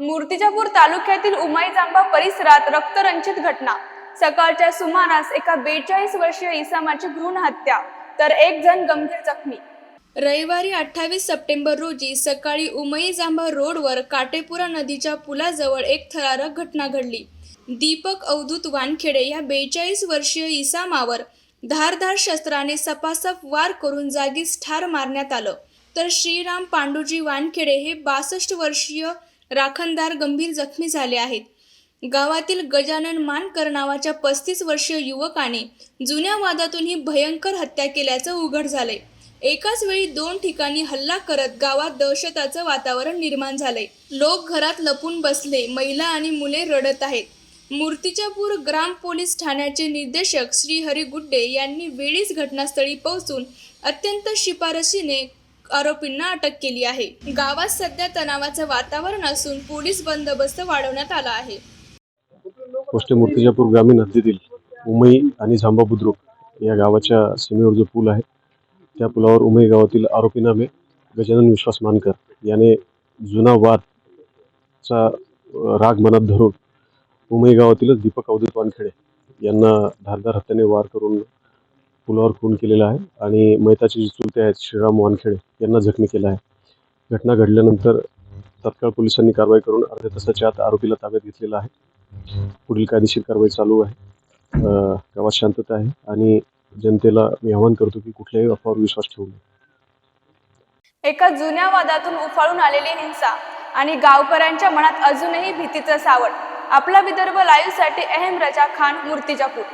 मूर्तिजापूर तालुक्यातील उमाई जांबा परिसरात रक्तरंजित घटना. सकाळच्या सुमारास एका बेचाळीस वर्षीय इसामाची भ्रूण हत्या तर एक जण गंभीर जखमी. रविवारी अठ्ठावीस सप्टेंबर रोजी सकाळी उमई जांभा रोडवर काटेपुरा नदीच्या पुलाजवळ एक थरारक घटना घडली. दीपक अवधूत वानखेडे या बेचाळीस वर्षीय इसामावर धारधार शस्त्राने सपासप वार करून जागीच ठार मारण्यात आलं. तर श्रीराम पांडुजी वानखेडे हे बासष्ट वर्षीय राखणदार गंभीर जखमी झाले आहेत. गावातील गजानन मानकर नावाच्या पस्तीस वर्षीय युवकाने जुन्या वादातून ही भयंकर हत्या केल्याचं उघड झालंय. एकाच वेळी दोन ठिकाणी हल्ला करत गावात दहशताचं वातावरण निर्माण झालंय. लोक घरात लपून बसले महिला आणि मुले रडत आहेत. मूर्तिजापूर ग्राम पोलीस ठाण्याचे निर्देशक श्री हरी गुड्डे यांनी वेळीच घटनास्थळी पोहोचून अत्यंत शिफारशीने आरोपींना अटक केली आहे. गावात सध्या तणावाचं वातावरण असून पोलीस बंदोबस्त वाढवण्यात आला आहे. पोस्टे मूर्तिजापूर ग्रामीण हद्दीतील उमई आणि झांबा बुद्रुक या गावाच्या सीमेवर जो पूल आहे त्या पुलावर उमई गावातील आरोपी नामे गजानन विश्वास मानकर याने जुना वादचा राग मनात धरून उमई गावातीलच दीपक अवधूत वानखेडे यांना धारदार हत्याने वार करून पुलावर खून केलेला आहे आणि मैताचे जे चुलते आहेत श्रीराम वानखेडे यांना जखमी केलं आहे. घटना घडल्यानंतर तत्काळ पोलिसांनी कारवाई करून अर्ध्या तासाच्या आत आरोपीला ताब्यात घेतलेला आहे. पुढील कायदेशीर कारवाई चालू आहे. गावात शांतता आहे आणि जनतेला मी आवाहन करतो की कुठल्याही अफवावर विश्वास ठेवू नये. एका जुन्या वादातून उफाळून आलेली हिंसा आणि गावकऱ्यांच्या मनात अजूनही भीतीचं सावट. आपला विदर्भ लाईव्हसाठी अहम रजा खान मूर्तिजापूर.